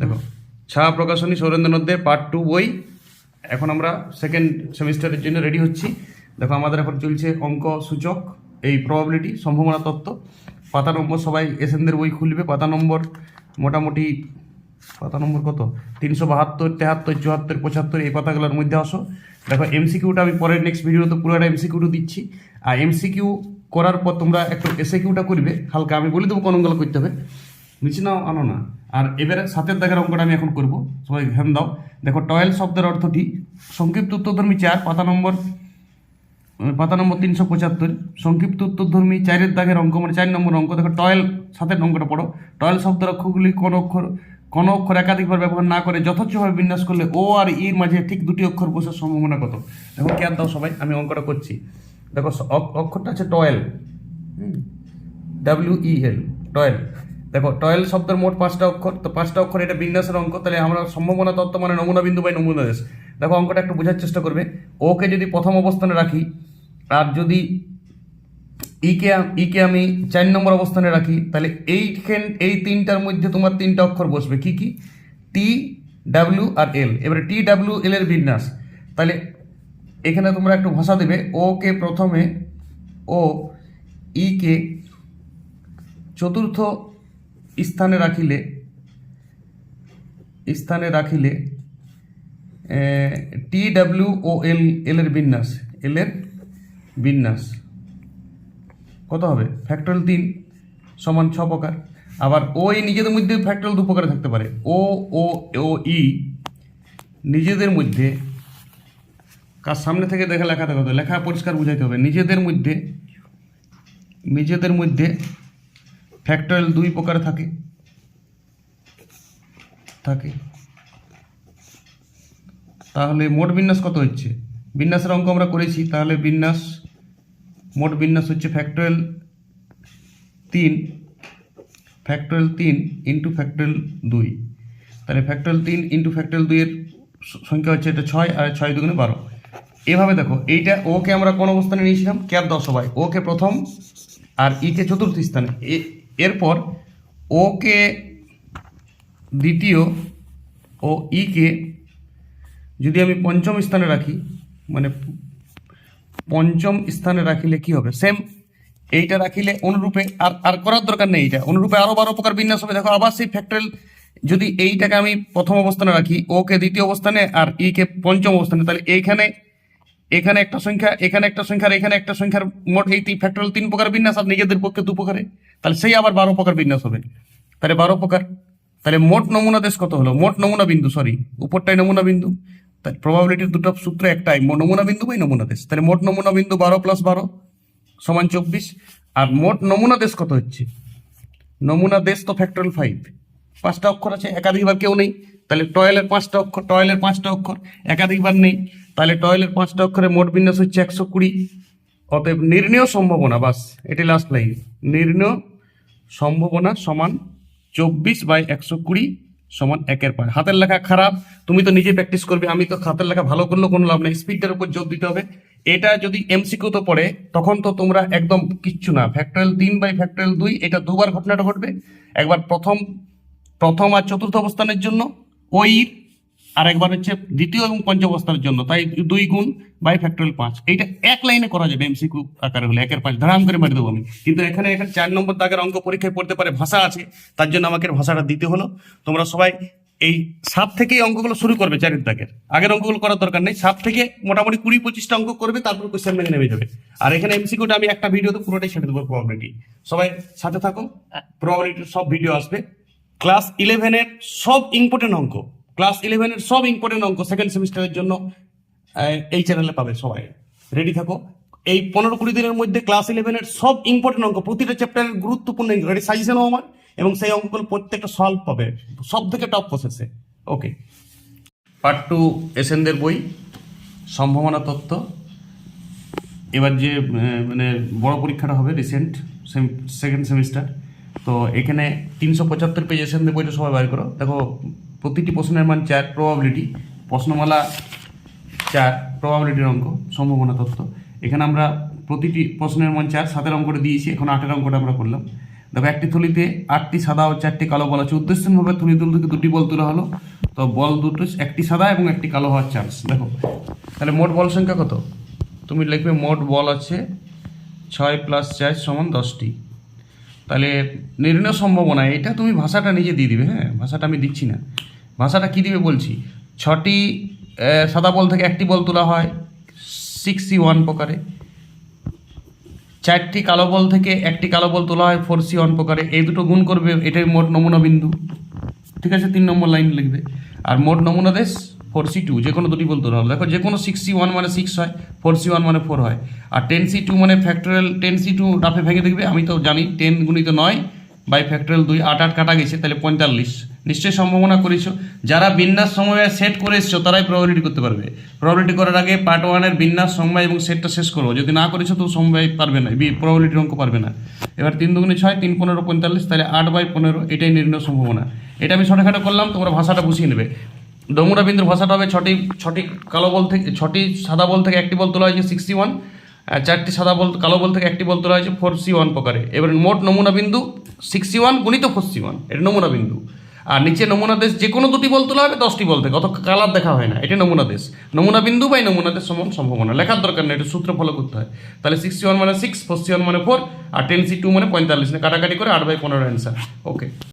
দেখো। ছায়া প্রকাশনী সৌরেন্দ্রনাথদের part two বই। এখন আমরা সেকেন্ড সেমিস্টারের জন্য রেডি হচ্ছি। দেখো, আমাদের এখন চলছে অঙ্ক সূচক, এই প্রবাবিলিটি সম্ভাবনা তত্ত্ব। পাতা নম্বর সবাই এসেনদের বই খুলবে। পাতা নম্বর মোটামুটি, পাতা নম্বর কত? তিনশো বাহাত্তর, তেহাত্তর, চুয়াত্তর, পঁচাত্তর, এই পাতাগুলোর মধ্যে আসো। দেখো এমসিকিউটা আমি পরের নেক্সট ভিডিওতে পুরোটা এমসিকিউটা দিচ্ছি। আর এমসিকিউ করার পর তোমরা একটু এসে কিউটা করবে। হালকা আমি বলে দেবো কোন অঙ্কগুলো করতে হবে। নিচে নাও, আনো না। আর এবারে সাতের দাগের অঙ্কটা আমি এখন করব। সবাই ধ্যান দাও। দেখো, টয়েল শব্দের অর্থটি সংক্ষিপ্ত উত্তরধর্মী চার, পাতা নম্বর পাতা নম্বর তিনশো পঁচাত্তর। সংক্ষিপ্ত উত্তরধর্মী চারের দাগের অঙ্ক মানে চার নম্বর অঙ্ক। দেখো, টয়েল, সাতের অঙ্কটা পড়ো। টয়েল শব্দের অক্ষরগুলি কোন অক্ষর কোন অক্ষর একাধিকবার ব্যবহার না করে যথেচ্ছভাবে বিন্যাস করলে ও আর ইর মাঝে ঠিক দুটি অক্ষর বসার সম্ভাবনা কত? দেখো কেয়ার দাও সবাই, আমি অঙ্কটা করছি। দেখো অক্ষরটা আছে towel. W E L towel. দেখো, টয়েল শব্দের মোট পাঁচটা অক্ষর, তো পাঁচটা অক্ষর এটা বিন্যাসের অঙ্ক, তাহলে আমরা সম্ভাবনা তত্ত্ব মানে নমুনা বিন্দু বাই নমুনা দেশ। দেখো, অঙ্কটা একটু বোঝার চেষ্টা করবে। ওকে যদি প্রথম অবস্থানে রাখি, আর যদি ইকে ইকে আমি চার নম্বর অবস্থানে রাখি, তাহলে এইখান, এই তিনটার মধ্যে তোমার তিনটা অক্ষর বসবে। কি কি? টি ডাব্লিউ আর এল এবারে টি ডাব্লিউ এল এর বিন্যাস। তাহলে এখানে তোমরা একটু ভাষা দেবে। ও কে প্রথমে ও, ই কে চতুর্থ স্থানে রাখিলে স্থানে রাখিলে টি ডাব্লিউ ও এল এল এর বিন্যাস, এল এর বিন্যাস। কত হবে? ফ্যাক্টরাল তিন সমান ছ প্রকার। আবার ওই নিজেদের মধ্যে ফ্যাক্টরাল দু প্রকারে থাকতে পারে। ও ও ও, ই নিজেদের মধ্যে, কার সামনে থেকে দেখে লেখা দেখো লেখা পরিষ্কার বুঝাইতে হবে। নিজেদের মধ্যে নিজেদের মধ্যে ফ্যাক্টরাল দুই প্রকার থাকে। থাকে। তাহলে মোট বিন্যাস কত হচ্ছে? বিন্যাসের অঙ্ক আমরা করেছি, তাহলে বিন্যাস, মোট বিন্যাস হচ্ছে ফ্যাক্টরাল তিন ফ্যাক্টরাল তিন ইন্টু ফ্যাক্টরাল দুই। তাহলে ফ্যাক্টরাল তিন ইন্টু ফ্যাক্টরাল দুইয়ের সংখ্যা হচ্ছে এটা ছয় আর ছয় দুগুণে বারো। এভাবে দেখো, এইটা ওকে আমরা কোন অবস্থানে নিয়েছিলাম? ক্যাপ দাও সবাই ওকে প্রথম আর ইকে চতুর্থ স্থানে। এরপর ওকে দ্বিতীয় ও ইকে যদি আমি পঞ্চম স্থানে রাখি মানে পঞ্চম স্থানে রাখিলে কি হবে? সেম এইটা রাখিলে অনুরূপে আর আর করার দরকার নেই এইটা। অনুরূপে আরও বারো প্রকার বিন্যাস হবে। দেখো, আবার সেই ফ্যাক্টরাল যদি এইটাকে আমি প্রথম অবস্থানে রাখি ওকে দ্বিতীয় অবস্থানে আর ই কে পঞ্চম অবস্থানে, তাহলে এইখানে, এখানে একটা সংখ্যা, এখানে একটা সংখ্যা এখানে একটা সংখ্যার মোট এই ফ্যাক্টরাল তিন প্রকার বিন্যাস আর নিজেদের পক্ষে দু প্রকারে। তাহলে সেই আবার বারো প্রকার বিন্যাস হবে। তাহলে বারো প্রকার, তাহলে মোট নমুনা দেশ কত হলো? মোট নমুনা বিন্দু সরি উপরটাই নমুনা বিন্দু। তাই প্রবাবিলিটির দুটো সূত্র একটাই নমুনা বিন্দু বাই নমুনা দেশ। তাহলে মোট নমুনা বিন্দু বারো প্লাস বারো সমান চব্বিশ। আর মোট নমুনা দেশ কত হচ্ছে? নমুনা দেশ তো ফ্যাক্টরাল ফাইভ পাঁচটা অক্ষর আছে, একাধিকবার কেউ নেই। তাহলে টয়েলের পাঁচটা অক্ষর, টয়েলের পাঁচটা অক্ষর, একাধিকবার নেই। তাহলে টয়েলের পাঁচটা অক্ষরে মোট বিন্যাস হচ্ছে একশো কুড়ি। অতএব নির্ণয় সম্ভাবনা, বাস, এটি লাস্ট লাইন নির্ণয় সম্ভাবনা সমান চব্বিশ বাই একশো কুড়ি সমান একের পায় হাতের লেখা খারাপ, তুমি তো নিজে প্র্যাকটিস করবে, আমি তো হাতের লেখা ভালো করলেও কোনো লাভ নেই। স্পিডটার উপর জোর দিতে হবে। এটা যদি এমসিকিউ তো পড়ে, তখন তো তোমরা একদম কিচ্ছু না। ফ্যাক্টরাল তিন বাই ফ্যাক্টরাল দুই, এটা দুবার ঘটনাটা ঘটবে। একবার প্রথম প্রথম আর চতুর্থ অবস্থানের জন্য, ওই আর একবার হচ্ছে দ্বিতীয় এবং পঞ্চম জন্য, তাই দুই গুণ বাই ফ্যাক্টরাল পাঁচ। এইটা এক লাইনে করা যাবে এমসিকিউ আকারে হলে, একের পাঁচ। ধারাম করে মারি দেবো আমি। কিন্তু এখানে এখানে চার নম্বর দাগের অঙ্ক পরীক্ষায় পড়তে পারে, ভাষা আছে, তার জন্য আমাকে ভাষাটা দিতে হলো। তোমরা সবাই এই সাত থেকে অঙ্কগুলো শুরু করবে, চারের দাগের। আগের অঙ্কগুলো করার দরকার নেই সাত থেকে মোটামুটি কুড়ি পঁচিশটা অঙ্ক করবে, তারপর কোশ্চেন মেনে নেমে যাবে। আর এখানে এমসি এমসিকিউটা আমি একটা ভিডিওতে পুরোটাই ছেড়ে দেবো প্রবাবিলিটি সবাই সাথে থাকো প্রবাবিলিটির সব ভিডিও আসবে। ক্লাস ইলেভেনের সব ইম্পর্টেন্ট অঙ্ক। ক্লাস ইলেভেনের সব ইম্পর্টেন্ট অঙ্ক সেকেন্ড সেমিস্টারের জন্য এই চ্যানেলে পাবে সবাই। রেডি থাকো? এই পনেরো কুড়ি দিনের মধ্যে ক্লাস ইলেভেনের সব ইম্পর্টেন্ট অঙ্ক, প্রতিটা চ্যাপ্টারের গুরুত্বপূর্ণ রেডি সাজেশনও আমার, এবং সেই অঙ্কগুলো প্রত্যেকটা সলভ পাবে সব থেকে টপ প্রসেসে ওকে পার্ট টু এসেনদের বই, সম্ভাবনা তত্ত্ব। এবার যে মানে বড় পরীক্ষাটা হবে রিসেন্ট সেকেন্ড সেমিস্টার তো এখানে তিনশো পঁচাত্তর পেজ এসে বইটা সবাই বার করো। দেখো প্রতিটি প্রশ্নের মান চার প্রবাবিলিটি প্রশ্নমালা চার প্রবাবিলিটির অঙ্ক, সম্ভাবনা তত্ত্ব। এখানে আমরা প্রতিটি প্রশ্নের মান চার সাতের অঙ্কটা দিয়েছি, এখন আটের অঙ্কটা আমরা করলাম। দেখো, একটি থলিতে আটটি সাদা ও চারটি কালো বল আছে। উদ্দেশ্যভাবে থলি তুল থেকে দুটি বল তোলা হলো। তো বল দুটো, একটি সাদা এবং একটি কালো হওয়ার চান্স দেখো। তাহলে মোট বল সংখ্যা কত? তুমি লিখবে মোট বল আছে ছয় প্লাস চার সমান দশটি। তাহলে নির্ণয় সম্ভাবনা, এটা তুমি ভাষাটা নিজে দিয়ে দিবে হ্যাঁ? ভাষাটা আমি দিচ্ছি না। ভাষাটা কী দিবে বলছি? ছটি সাদা বল থেকে একটি বল তোলা হয় সিক্স সি ওয়ান প্রকারে। চারটি কালো বল থেকে একটি কালো বল তোলা হয় ফোর সি ওয়ান প্রকারে। এই দুটো গুণ করবে, এটাই মোট নমুনা বিন্দু। ঠিক আছে? তিন নম্বর লাইন লিখবে। আর মোট নমুনা দেশ ফোর সি টু যে কোনো দুটি বল তোলা হবে। দেখো যে কোনো সিক্স সি ওয়ান মানে সিক্স হয় ফোর সি ওয়ান মানে ফোর হয়। আর টেন সি টু মানে ফ্যাক্টরিয়াল টেন সি টু রাফে ভেঙে দেখবে, আমি তো জানি টেন গুণিত নয় বাই ফ্যাক্টরিয়াল দুই, আট আট কাটা গেছে, তাহলে পঁয়তাল্লিশ। নিশ্চয়ই সম্ভাবনা করেছ। যারা বিন্যাস সময়ে সেট করে এসছো, তারাই প্রবাবিলিটি করতে পারবে। প্রবাবিলিটি করার আগে পার্ট ওয়ানের বিন্যাস সময় এবং সেটটা শেষ করো। যদি না করেছ, তো সময় পারবে না প্রবাবিলিটির অঙ্ক পারবে না। এবার তিন দুগুণে ছয়, তিন পনেরো, পঁয়তাল্লিশ, তাহলে আট বাই পনেরো, এটাই নির্ণয় সম্ভাবনা। এটা আমি ছোটোখাটো করলাম, তোমরা ভাষাটা বুঝিয়ে নেবে। ডমুরা বিন্দুর ভাষাটা হবে ছটি ছটি কালো বল থেকে, ছটি সাদা বল থেকে একটি বল তোলা হয়েছে সিক্সটি ওয়ান চারটি সাদা বল, কালো বল থেকে একটি বল তোলা হয়েছে ফোর সি ওয়ান প্রকারে। এবার মোট নমুনা বিন্দু সিক্সটি ওয়ান গুণিত ফোর সি ওয়ান এটা নমুনা বিন্দু। আর নিচে নমুনা দেশ যে কোনো দুটি বল তোলা হবে, দশটি বল থেকে অত কালার দেখা হয় না। এটা নমুনা দেশ। নমুনা বিন্দু বাই নমুনা দেশ সমান সম্ভাবনা। লেখার দরকার নেই, এটা সূত্র ফলো করতে হয়। তাহলে সিক্সটি ওয়ান মানে সিক্স ফোর ওয়ান মানে ফোর আর টেন সি টু মানে পঁয়তাল্লিশ। কাটাকাটি করে আট বাই পনেরো অ্যান্সার ওকে